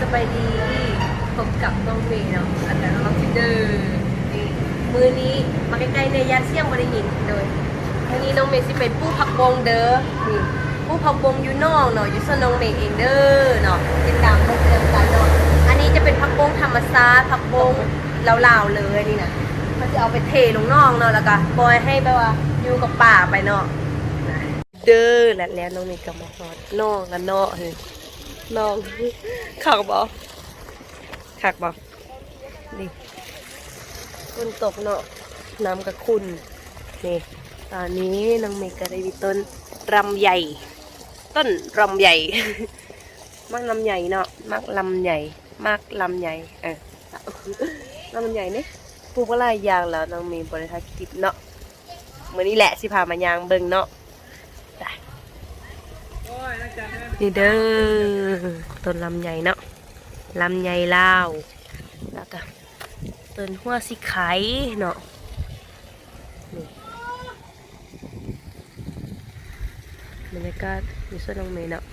สบายดีพบกับน้องเมย์เนาะอาจารย์ล็อกซิเดอร์นี่มือนี้มาใกล้ๆในยยัดเสี่ยงบริหินโดยวันนี้น้องเมย์สิเป็นผู้ผักบงเด้อนี่ผู้ผักบงอยู่นอกเนาะอยู่สนองเมย์เองเด้อเนาะติดตามเพิ่มเติมกันเนาะอันนี้จะเป็นผักบงธรรมชาติผักบงลาวๆเลยนี่นะเขาจะเอาไปเทลงนอกเนาะแล้วก็ปล่อยให้แบบว่าอยู่กับป่าไปเนาะเด้อแล้วแล้วน้องเมีกำมาฮอดน้องกันเนาะ เฮ้ยน้องขักบ่ขักบ่นี่ฝนตกเนาะน้ำกระคุณนี่ตอนนี้น้องเมย์ก็ได้มีต้นรำใหญ่ ต้นรำใหญ่มักลำใหญ่เนาะมักลำใหญ่มักลำใหญ่เออลำใหญ่นี่ปลูกอะไรอย่างแล้วน้องเมย์บริษัทคลิปเนาะมื้อนี้แหละสิพามายางเบิ่งเนาะ นี่เด้อต้นลำไยเนาะลำไยลาวแล้วก็ต้นหัวสิไข่เนาะบรรยากาศอยู่ส่วนน้องเมย์เนาะ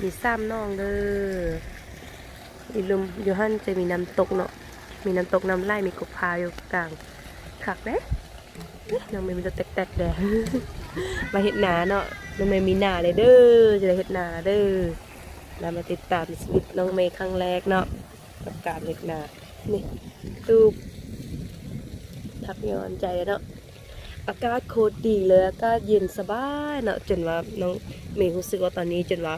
มีซ้ำน้องเด้ออีลุมอยู่หันจะมีน้ำตกเนาะมีน้ำตกน้ำไหลมีกบพาวอยู่กลางขักเด้น้องเมย์มันจะแตกๆแดงมาเห็ดหนาเนาะ น้องเมย์มีหนาเลยเด้อจะได้เห็ดหนาเด้อแล้วมาติดตามชีวิตน้องเมย์ครั้งแรกเนาะกับการเห็ดหนานี่ตูบทักย้อนใจเนาะอากาศโคตรดีเลยอากาศเย็นสบายเนาะจนว่าน้องเมย์รู้สึกว่าตอนนี้จนว่า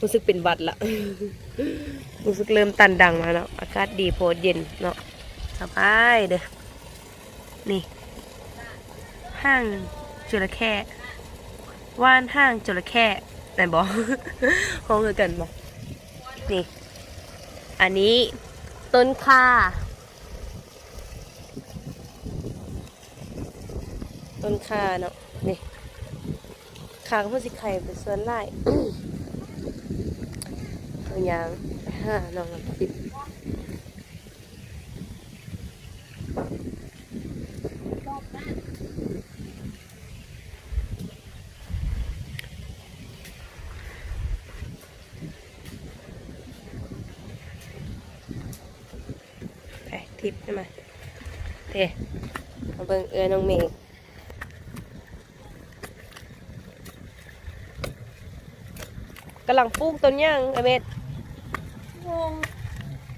รู้สึกเป็นหวัดละรู้สึกเริ่มตันดังมาเนาะอากาศดีโพดเย็นเนาะสบายเด้อนี่ห้างจระเข้ ว่านห้างจระเข้ไหนบอกห้องเดียวกันบอกนี่ อันนี้ต้นข่าต้นข่าเนาะนี่ข่าก็เพื่อสิไข่เป็นส่วนไล่ตัวยางไปห้าน้องน้ำติด ไปทิปใช่ไหมเท่มาเบิ่งเอือน้องเมย์กำลังปลูกต้นย่างไอเม็ดงง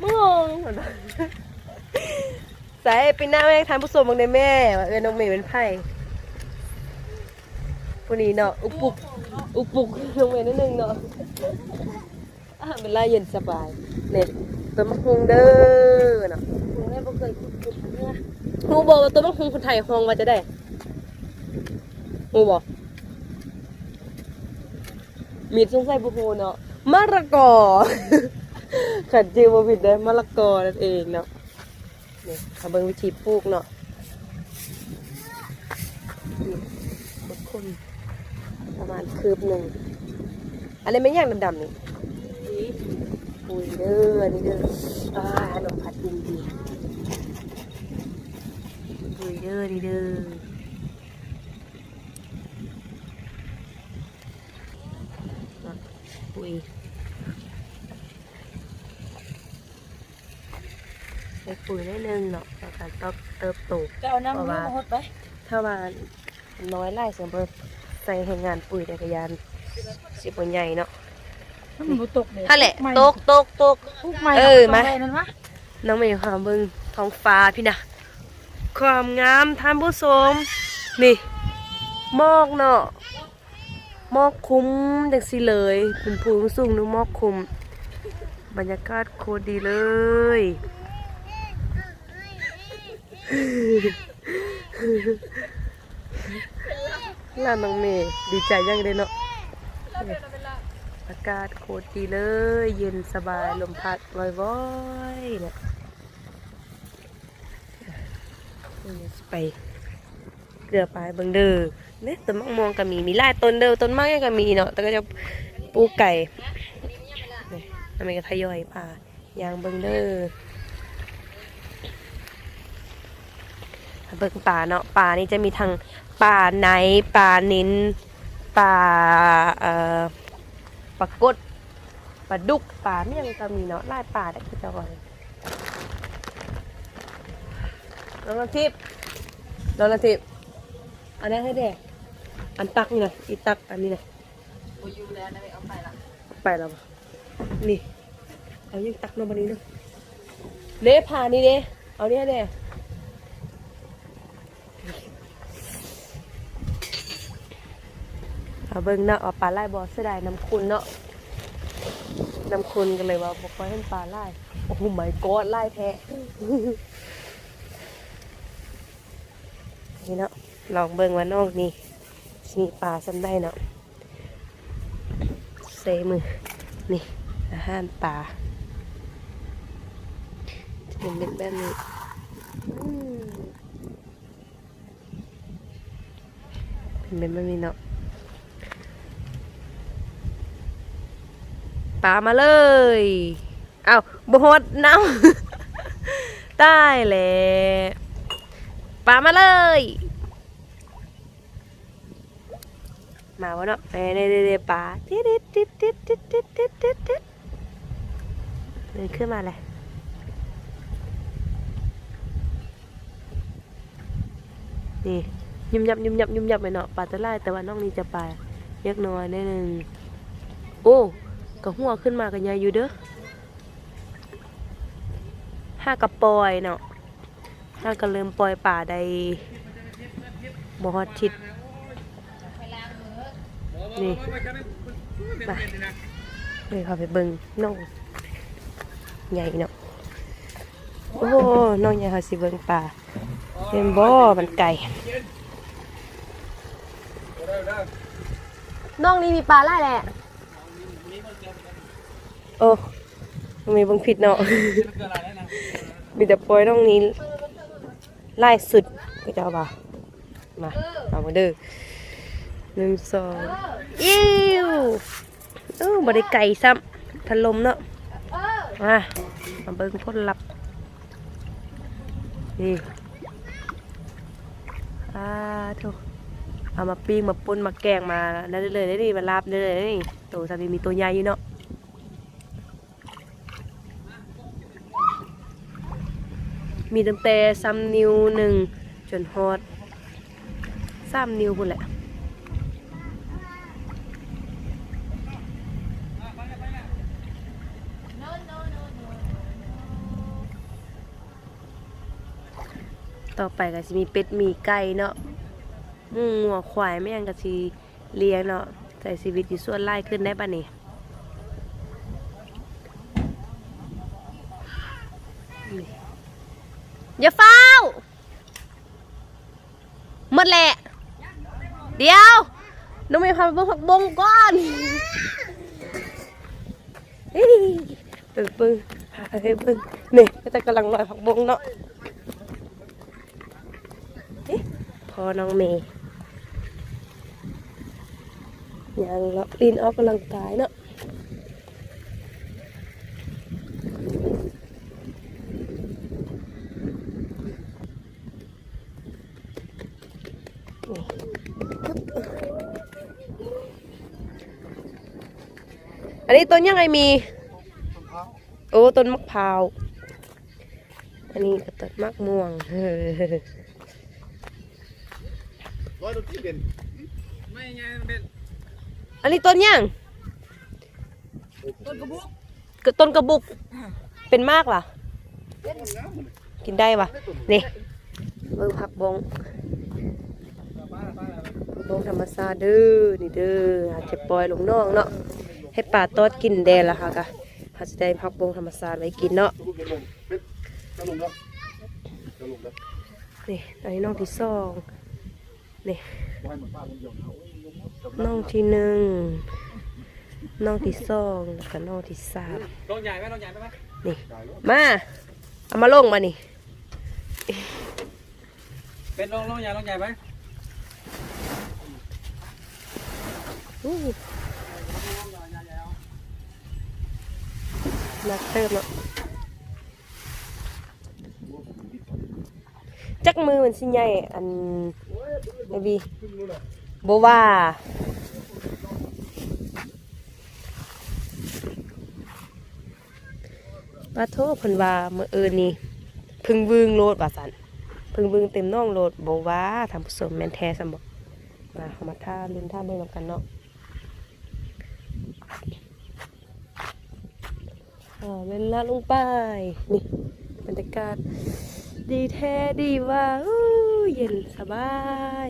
มงใส่ปีหน้าแม่ทานผู้ชมบางในแม่ว่าเอือน้องเมย์เป็นไผ่ผู้นี้เนาะอุกปุกอุกปุกน้องเมย์นิดนึงเนาะอะเป็นไรเย็นสบายเนี่ยต้นมะฮุงเด้อเนาะหนูแม่บ่ เคยขุดขุดเนื้อฮูบอกว่าตัวมังคุงคนไทยฮองว่าจะได้ฮูบอกมีดสงสัยบุโฮเนาะมะละกอขัดจิวบ่ผิดเด้มะละกอนั่นเองเนาะนี่เอาเบิ่งวิธีปลูกเนาะนี่ขดคนประมาณคืบหนึ่งอันนี้ไม่ยางดำๆนี่อุ้ยเด้ออันนี้เด้ออ่าขนมผัดดินดี ปุยเด้อดีเด้อปุ๋ยใส่ปุ๋ยได้นึงเนาะแล้วก็ต้องเติบโตจะเอาน้ำมันมาหดไปถ้าว่าน้อยไล่สียงเบิดใส่ให้งานปุ๋ยในกระยานสิบปใหญ่เนาะถ้าแหละตกตกตกเออมาน้องไม่อยู่ความเบิ่งท้องฟ้าพี่นะ ความงามท่านผู้ชมนี่มอกเนาะมอกคุ้มจังสิเลยเป็นภูมิสูงนึงหมอกคุ้มบรรยากาศโคตรดีเลย ล่าน้องเมย์ดีใจยังเลยเนาะอากาศโคตรดีเลย เย็นสบายลมพัดวอยๆเนี่ยเดี๋ยวสิ ไปเกลือปลายเบิงเด้อเนี่ยต้นมะม่วงก็มีมีหลายต้นเด้อต้นไม้ก็มีเนาะแต่ก็จะปลูกไก่นี่ทำไมก็ทยอยป่ายางเบิงเด้อเบิงป่าเนาะป่านี่จะมีทั้งป่าไหนป่านินป่าเอ่อปรากฏลาดุกปลาเมี่ยงก็มีเนาะลายปลาได้คือจะว่า น้องนาทิพย์น้องนาทิพย์อันนั้นให้แดกอันตักนี่นะอีตักอันนี้นะโอ้ยอยู่แล้วนะไม่เอาไปละไปแล้วนี่ เอายังตักลงมานี้เนาะเด้ผ่านนี่เด้เอาเนี่ยเด้เอาเบิ่งเนาะเอาปลาไล่บอเสียดายน้ำคุณเนาะน้ำคุณกันเลยว่าบอกว่าเห็นปลาไล่โอ้โหไม่กอดไล่แท้ นี่เนาะลองเบิ่งว่านอกนี่มีปลาซ้ำได้เนาะเซมือนี่อาหารป่าจะเป็นเม็ดแบบนี้เป็นเม็ดแบบนี้เนาะปลามาเลยเอาบหดน้ำ ได้แล้ว ปลามาเลย มาวะเนาะเอ้ยเดปลาติดติดติดติดติดติดติดติดเดินขึ้นมาเลยนี่ยุ่มยับยุ่มยับยุ่มยับไปเนาะปลาตะไลแต่ว่าน้องนี่จะปลาเยักน้อยนิดนึงโอ้กระหัวขึ้นมากันยายอยู่เด้อห้ากระปอยเนาะ ห้าก็เริ่มปล่อยป่าได้บฮอดทิศนี่ไปเลยพาไปเบิ่งน้องใหญ่เนาะโอ้น้องใหญ่เขาสิเบิ่งป่าเป็นบ่มันไก่น้องนี่มีปลาไล่แหละโอ้มีเบังผิดเนาะมีแต่ปล่อยน้องนี้ ไล่สุดก็จะเอาป่ามาเอามาเด้อหนึ่งสองอิ้วเออบริไก่ซ้ำทันลมเนาะมามาเบิ้งพ่นลับนี่อ่าทุกเอามาปิ้งมาปุ่นมาแกงมาได้เลยได้ดิมาลาบได้เลยนี่ตัวสามีมีตัวใหญ่อยู่เนาะ มีตั้งแต่ซ้ำนิ้วหนึ่งจนฮอดสามนิ้วพุ่นแหละต่อไปก็สิมีเป็ดมีไก่เนาะมูหัวควายแม่ยังก็สิเลี้ยงเนาะใส่ชีวิตอยู่ส่วนไล่ขึ้นได้ปะเนี่นี่ อย่าเฝ้าหมดแหละ เดี๋ยวน้องไม่พาไปเบิ่งผักบงก่อนเฮ้ยเบิ่งเบิ่งพาไปเบิ่งนี่ก็จะกำลังลอยผักบงเนาะพอน้องเมย์ยังรับลินออกกำลังกายเนาะ นนี้ต้นยังไงมี โอ้ต้นมะพร้าว อันนี้ก็ต้นมะม่วงร้อยตัวที่เป็นไม่ไงมันเป็นอันนี้ต้นยังต้นกระบุกต้นกระบุก เป็นมากล่ะกินได้ปะนี่เบิ่งผักบงผักบงธรรมชาติเด้อนี่เด้ออาจจะปล่อยลงนองเนาะ ให้ปลาตอดกินแดนละค่ะกะอาจจะได้ผักบงธรรมชาติไว้กินเนาะเป็นลมเป็นจะลงแล้วจะลงแล้วนี่อันนี้น้องที่สองนี่ว่ายหมดป้าคนเดียวเอาน้องที่หนึ่งน้องที่สองแล้วก็น้องที่สามลงใหญ่ไหมลงใหญ่ไหมไหมนี่มาเอามาลงมานี่เป็นลงลงใหญ่ลงใหญ่ไหม นักเติมเนาะจักมือมันสิใหญ่อันไอบีโบว่าปาโทษเพิ่นว่าเมื่อเอินนี่พึ่งวึงโลดว่าซั่นพึ่งวึงเต็มน่องโลดบว่าท่านผู้ชมแมนแท้ซั่นบ่มาเฮามาท่าลืมท่าเบิ่งกันเนาะ เวลาลงไป นี่บรรยากาศ ดีแท้ดีว่าเย็นสบาย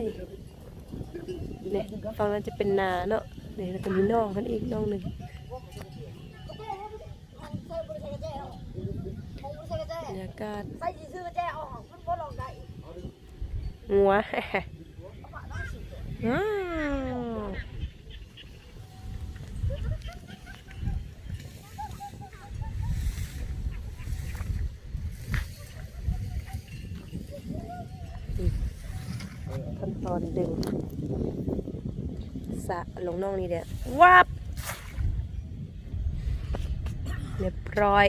เนี่ยฝั่งนั้นจะเป็นนาเนาะเนี่ยแล้วก็มีน้องกันอีกน้องหนึ่งบรรยากาศใส่จีซื้อแจ้ออกมันบ่ลองได้งัว ว้าวขั้น ตอนดึง สะลงน่องนี่เด้อวับเรียบร้อย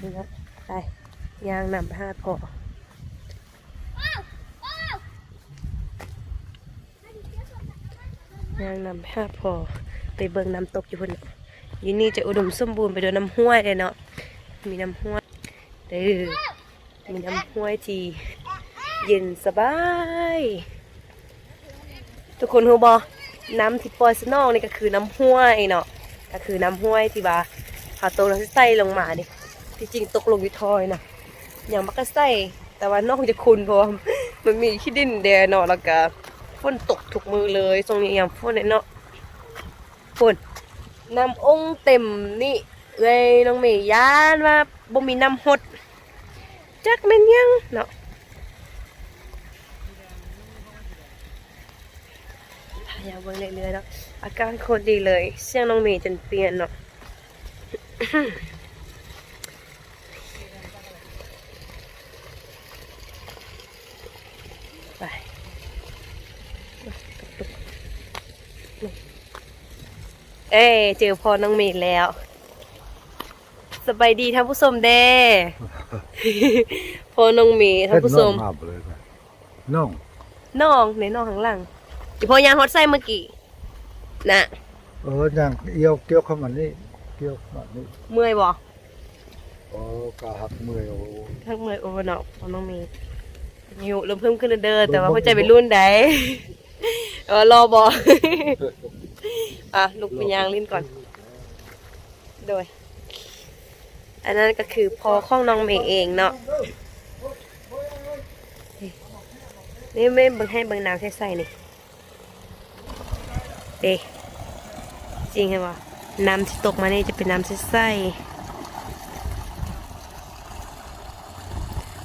นี่นะไปยางนำห้าพอ ยางนำห้าพอไปเบิ่งน้ำตกอยู่พุ่นน่ะอยู่นี่จะอุดมสมบูรณ์ไปด้วยน้ำห้วยเลยเนาะมีน้ำห้วยเด้อมีน้ำห้วยที่เย็นสบาย ทุกคนรู้บอน้ำที่ปล่อยสนองนี่ก็คือน้ำห้วยเนาะก็คือน้ำห้วยที่ว่าเขาตกลงใส่ลงมานี่ที่จริงตกลงอยู่ทอยนะอย่างมักก็ใส่แต่ว่านอกจากคุณเพราะมันมีขี้ดินแดนเนาะแล้วก็ ฝนตกทุกมือเลยตรงนี้ย่างฝนเนี่ยเนาะฝนน้ำองค์เต็มนี่เลยน้องเมย์ย่านว่าบ่มีน้ำหดจักแม่นยังเนาะพยายามเบิ่งเรื่อยๆเนาะอาการโคตรดีเลย เสียงน้องเมย์จนเปลี่ยนเนาะ เอ้ยเจอพอน้องเมย์แล้ว สบายดีท่านผู้ชมเด้ พอน้องเมย์ท่านผู้ชมน้องเลยนะน้องน้องในน้องข้างหลังอีพอยางฮอตไส้เมื่อกี้นะเอออย่างเอียวเกี่ยวเข้ามานี่เกี่ยวเข้ามานี่เมื่อยบ่โอ้กะหักมือโอ้ทั้งเมื่อยโอเวอร์เนาะพอน้องเมย์อยู่เริ่มเพิ่มขึ้นเด้อแต่ว่าหัวใจเป็นรุ่นใดเออรอบ อะลุกไปยางลิ้นก่อน โดย อันนั้นก็คือพอข้องน้องเมย์เองเนาะนี่ไม่เบิ่งให้เบิ่งน้ำใส่ใส่นี่เด้จริงใช่ปะน้ำที่ตกมานี่จะเป็นน้ำใส่ใส่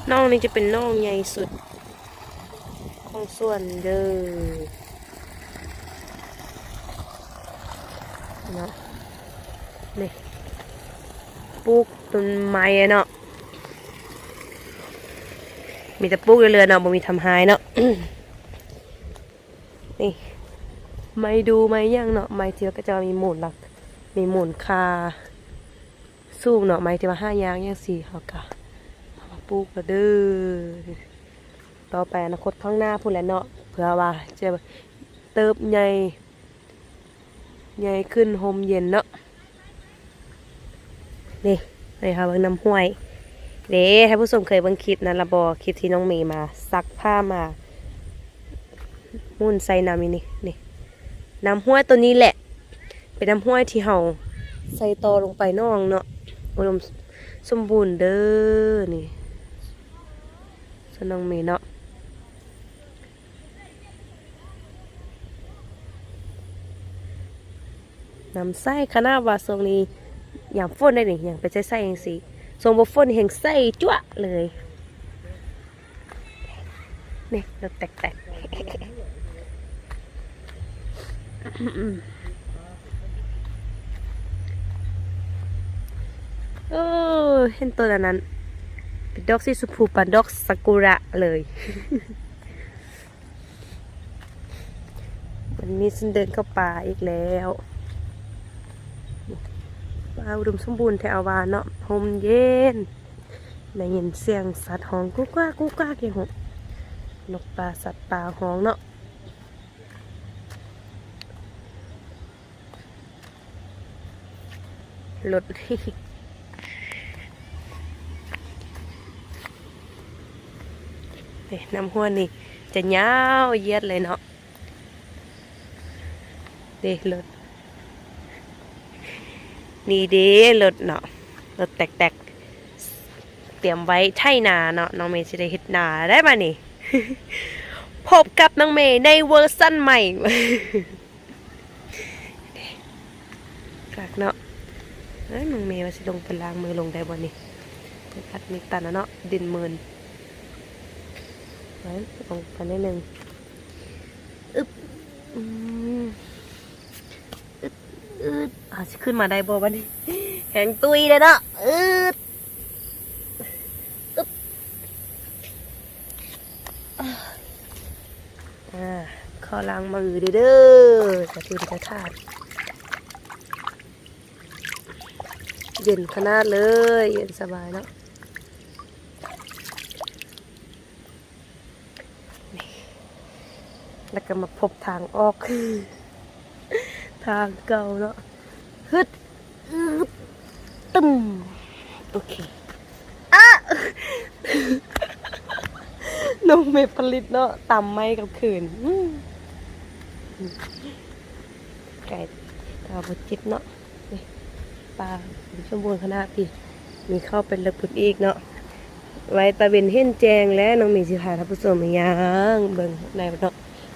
น่องนี่จะเป็นน่องใหญ่สุด ของส่วนเด้อ เนาะนี่ปลูกต้นไม้อะเนาะมีแต่ปลูกเรือๆเนาะบ่มีทำหายเนาะนี่ไม่ดูไม่ย่างเนาะไม่เที่ยวก็จะมีหมุนหลัก มีหมุนคาสูงเนาะไม่ที่ว่าห้ายางยังสี่เขากะเอามาปลูกก็เด้อต่อไปอนาคตข้างหน้าพูดแหล้วเนาะเผื่อว่าจะเติบใหญ่ ใหญ่ขึ้นโฮมเย็นเนาะนี่เลยค่ะเบิ่งน้ำห้วยเด้ท่านผู้ชมเคยเบังคลิปนะระบอคลิปที่น้องเมย์มาซักผ้ามามุ่นใส่น้ำนี่นี่นี่น้ำห้วยตัวนี้แหละ เป็นน้ำห้วยที่เฮาใส่ตอลงไปน้องเนาะอุดมสมบูรณ์เด้อนี่สนองเมย์เนาะ นำใส่ขนาว่าทรงนี้อย่างฝนได้หนี่อย่างไปใส่ใส่เองสิทรงบฝนแห่งใส่จั่วะเลยนี่เราแตกๆโอ้เห็นตัวนั้นเป็นดอกสีสุภูปันดอกซากุระเลยวันนี้ฉันเดินเข้าป่าอีกแล้ว ปลาอุดมสมบูรณ์แถววานเนาะลมเย็นได้ยินเสียงสัตว์ฮ้องกุ๊กก้ากุ๊กก้าเกี่ยงหกนกปลาสัตว์ป่าฮ้องเนาะรถเฮ้ยน้ำห้วนนี่จะยาวเหยียดเลยเนาะเด้รถ นี่เด้รถเนาะรถแตกๆ เตรียมไว้ไถนาเนาะน้องเมย์จะได้เฮ็ดนาได้มานี่พบกับน้องเมย์ในเวอร์ชั่นใหม่กากเนาะเอ้ยน้องเมย์ว่าสิลงไปล้างมือลงได้บ่นี่พัดมีตันนะเนาะดินเมินไว้ลงไปนิดนึงอึบอืมอึ๊บ อึ๊บอาจจะขึ้นมาได้บ่วันนี้แข็งตุยเลยเนาะอึ๊บอึ๊บอ่าขอล้างมือเด้อเด้อจะดูจะทาดเย็นขนาดเลย เย็นสบายเนาะแล้วก็มาพบทางออก ทางเก่าเนาะฮึดตึมโอเคอะน้องเมผลิตเนาะตำไม้กับขืนไก่ตาบดจิตเนาะปลาสมบูรณ์ขนาดพี่มีเข้าเป็นระพุดอีกเนาะไว้ตะเวนเห็นแจงและน้องมีสิพาท่านผู้ชมายังเบิ่งในเนาะ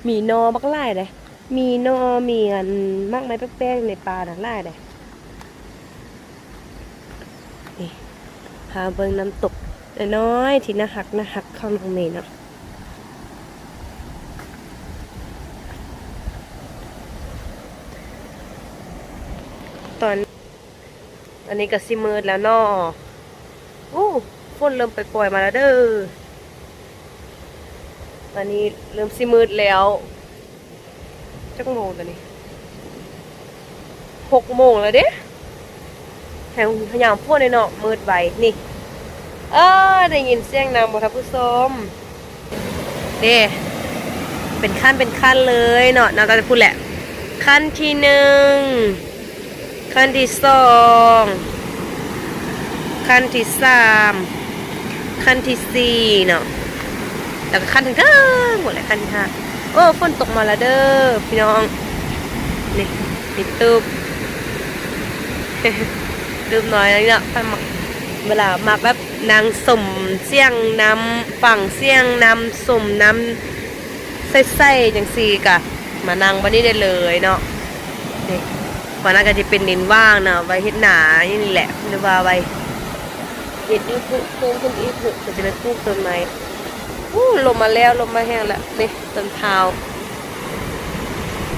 มีนอบักหลายเลย มีนอมีอันมากไม้แป้งๆในปลาน่ะหลายเลยนี่พาเบิ่งน้ำตกน้อยที่น่าหักน่าหักข้าน้องเมย์เนาะตอน อันนี้ก็สิมืดแล้วนาะโอ้ฝนเริ่มไปปล่อยมาแล้วเด้อ ตอนนี้เริ่มสิมืดแล้ว จักโมงตอนนี้หกโมงแล้วเด้แถมพยายามพูดในเนาะมืดไวนี่ เออได้ยินเสียงนางบทผู้ชมเด้เป็นขั้นเป็นขั้นเลยเนาะนาตาจะพูดแหละ ขั้นที่หนึ่งขั้นที่สองขั้นที่สามขั้นที่สี่เนาะแล้วขั้นถึงทั้งหมดเลยขั้นที่ห้า โอ้ฝนตกมาแล้วเด้อพี่น้องนี่ปิดตูบตูบน้อยแล้วเนาะถ้ามักเวลามาแบบนางสมเสียงน้ำฝั่งเสียงน้ำสมน้ำใส่ๆจังสี่กะมานั่งวันนี้ได้เลยเนาะนี่วันนั้นก็จะเป็นดินว่างเนาะไว้เฮ็ดหนานี่แหละหรือว่าไว้เห็ดอีกเพิ่มขึ้นอีกก็จะเป็นปลูกต้นไม้ อู้ลมมาแล้วลมมาแห้งแล้วนี่ต้นพาว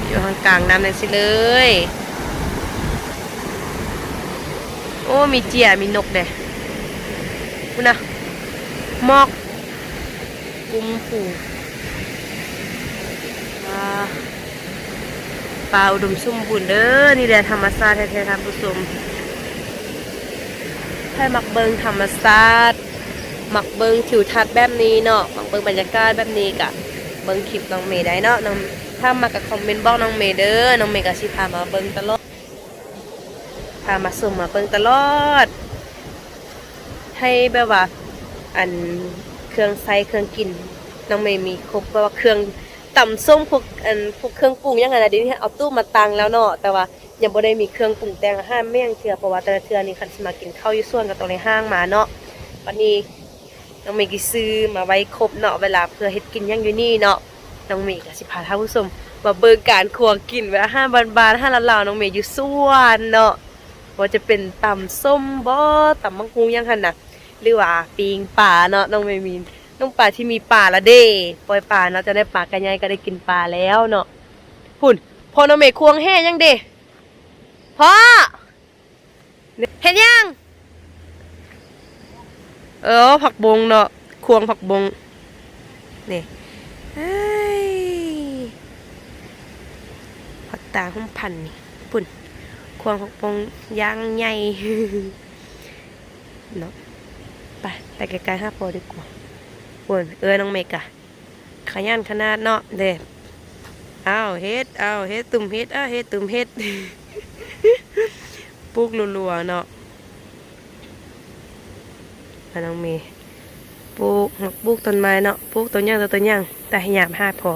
อยู่ทางกลางน้ำนั่นสิเลย โอ้มีเจียมีนกเด้คุณนะหมอก กุมผูปลาปลาอุดมสมบูรณ์เด้อนี่แหละธรรมชาติแท้ๆท่านผู้ชมให้มักเบิงธรรมศาสต ร์มักเบิงทิวทัศน์แบบนี้เนาะหมักเบิงบรรยากาศแบบนี้กะเบิงคลิปน้องเมย์ได้เนาะน้องถ้ามากับคอมเมนต์บอกน้องเมย์เด้อน้องเมย์ก็สิพามาเบิงตลอดพามาส่งมาเบิงตลอด ให้แบบว่าอันเครื่องใส่เครื่องกินน้องเมย์มีครบแบบว่าเครื่องต่ำส้มพวกอันพวกเครื่องปรุงยังไงนะเดี๋ยวนี้เอาตู้มาตังแล้วเนาะแต่ว่ายังบ่ได้มีเครื่องปรุงแต่งอาหารแม่งเทื่อเพราะว่าแต่ละเทือนี่คันสมากินข้าวยู่ส่วนก็ต้องในห้างมาเนาะวันนี้ น้องเมย์ก็ซื้อมาไว้ครบเนาะเวลาเพื่อเฮ็ดกินหยังอยู่นี่เนาะน้องเมย์ก็สิพาท่านผู้ชมมาเบิ่งการครัวกินไว้อาหาบานๆอาหาลาวน้องเมย์อยู่ส่วนเนาะว่าจะเป็นตำส้มบ่ตำมังคุงยังหั่นน่ะหรือว่าปิงปลาเนาะน้องเมย์มีน้องปลาที่มีปลาละเด้ปล่อยปลาเนาะจะได้ปลากันใหญ่ก็ได้กินปลาแล้วเนาะพุ่นพอน้องเมย์ควงแห่ยังเด้พ่อเห็นยัง เออ ผักบงเนาะควงผักบงนี่เอ้ยผักตาหุ่มพันนี่ปุ่นควงหกปงยางใหญ่เนาะไปไปไกลๆห้าโพอดีกว่าปวนเออน้องเมกะขยันขนาดเนาะเด้เอาเฮ็ดเอาเฮ็ดตุ่มเฮ็ดเอาเฮ็ดตุ่มเฮ็ดปลูกรัวๆเนาะ มาน้องเมย์ปลูกปลูกต้นไม้เนาะปลูกต้นย่างต้นย่างแต่ให้ยามห้าพอ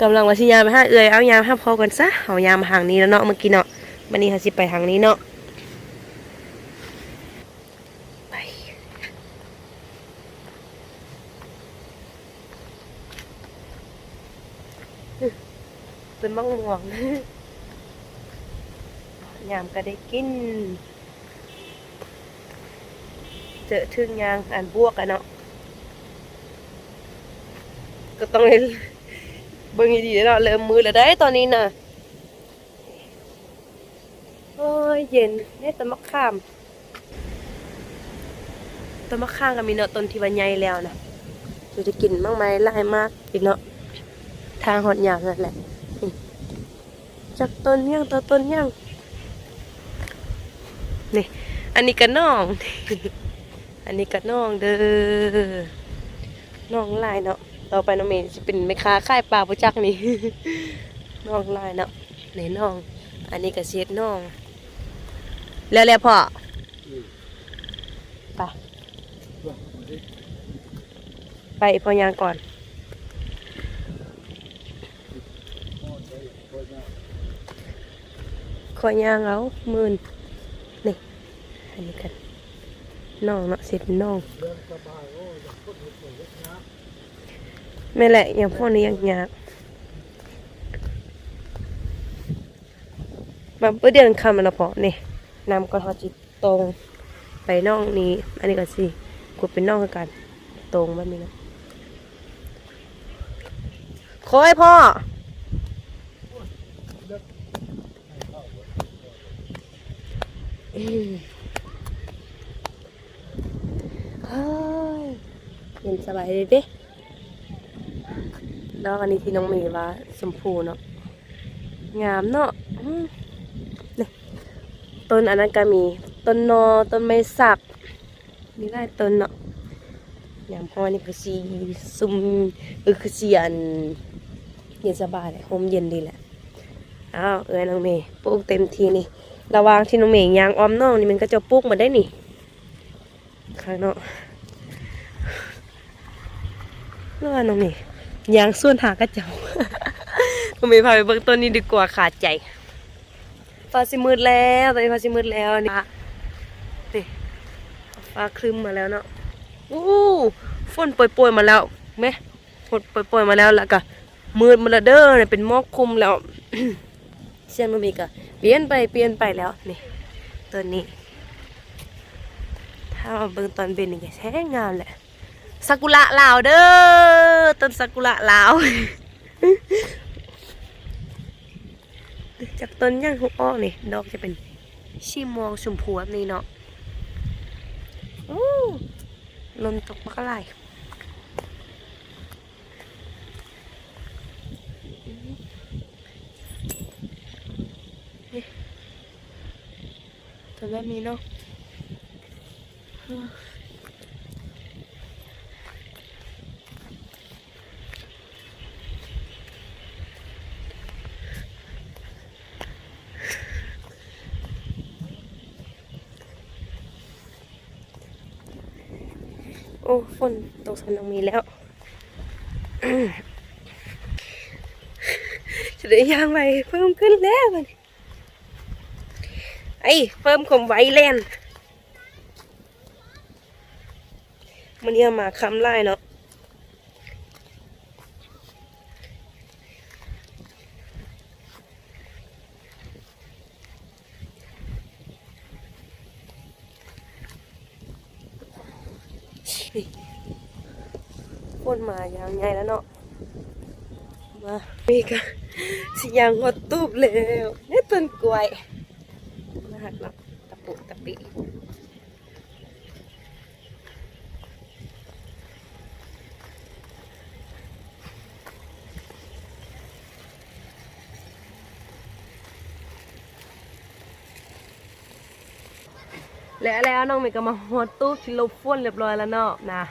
กำลังว่าสิยามไปห้าเอือยเอายามห้าพอก่อนซะเอายามมาทางนี้แล้วเนาะเมื่อกี้เนาะวันนี้เขาสิไปทางนี้เนาะไปเป็นมังม่วงยามก็ได้กิน เจอทึ่งยางอันบวกกันเนาะก็ต้องให้เบิ่งดีเนาะเริ่มมือแล้วได้ตอนนี้นะโอ้ยเย็นได้ต้นมะขามต้นมะขามก็มีเนาะต้นที่ว่าใหญ่แล้วนะเราจะกินมากไหมไล่มากอีกเนาะทางหอดยางนั่นแหละจากต้นย่างตัวต้นย่างนี่อันนี้ก็น้อง อันนี้ก็น้องเด้อน้องลายเนาะต่อไปน้องเมย์จะเป็นแม่ค้าขายปลาประจักนี่น้องลายเนาะไหนน้อง อันนี้ก็เสียดน้องแล้วแล้วพ่อไปไปพอยางก่อนขอยางเอาหมื่นนี่อันนี้กัน น้องเนาะเสร็จน้องไม่แหละอย่างพวกนี้ยังยากมาเพื่อเดือนคำมันนะพอนี่นำก่อนเขาจิตตรงไปน้องนี้ อันนี้ก็สิกดเป็นน้องคือกันตรงแบบนี้นะขอให้พ่ออืมเฮ้ยเย็น สบายเลยเด้แล้วอันนี้ที่น้องเมย์ว่าชมพูเนาะงามเนาะนี่ต้นอันนั้นก็มีต้นนอต้นไม้สักมีหลายต้นเนาะยามพอนี่คือสีซุ่มเออคือสีอันเย็นสบายเลยโฮมเย็นดีแหละอ้าวเอ้ยน้องเมย์ปลูกเต็มทีนี่ระวางที่น้องเมย์ยางอ้อมน้องนี่มันก็จะปลูกมาได้นี่ข้างนอกื่องน้องเมย์ยางส่วนหากระเจ้าน้องเมย์พาไปเบิ่งต้นนี้ดีกว่าขาดใจฟ้าสิมืดแล้วตอนนี้ฟ้าสิมืดแล้วนี่นี่ฟ้าครึ้มมาแล้วเนาะอู้ฝนโปรยๆมาแล้วไหมฝนโปรยๆมาแล้วแล้วก็มืดมาล้วเด้อเนี่ยเป็นมอกคุมแล้วเสียงมันมีก็เปลี่ยนไปเปลี่ยนไปแล้วนี่ตัวนี้ ถ้ามาเบิ่งตอนเป็นนี่ก็แท้งามแหละ ซากุระลาวเด้อต้นซากุระลาวจากต้นย่างหุกออนี่ดอกจะเป็นชีม่วงชมพูแบบนี้เนาะอู้ลมตกมากอะไรต้นแบบนี้เนาะ นตกสนองมีแล้วจะได้ยางไปเพิ่มขึ้นแล้วมันไอ้เพิ่มความไวแลนมันเนี่ยมาคำไล่เนาะนี่ ฝนมาอย่างไงแล้วเนาะมามีกะสิยางหดตูบแล้วนี่ต้นกล้วยมาหักเนาะตะปุตะปิและแล้วน้องเมย์ก็มาฮอดตู้ที่ลบฟ้วนเรียบร้อยแล้วเนาะนะ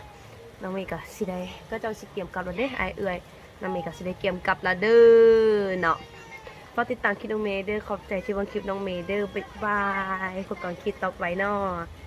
น้องเมย์ก็สิได้ก็เจ้าสิเกียมกลับแล้วเด้ไอายเอื่อยน้องเมย์ก็สิได้เกียมกลับแล้วเด้อเนาะฝากติดตามคลิปน้องเมย์เด้อขอบใจที่วังคลิปน้องเมย์เด้อบ๊ายบายพบกันคลิปต่อไปเนาะ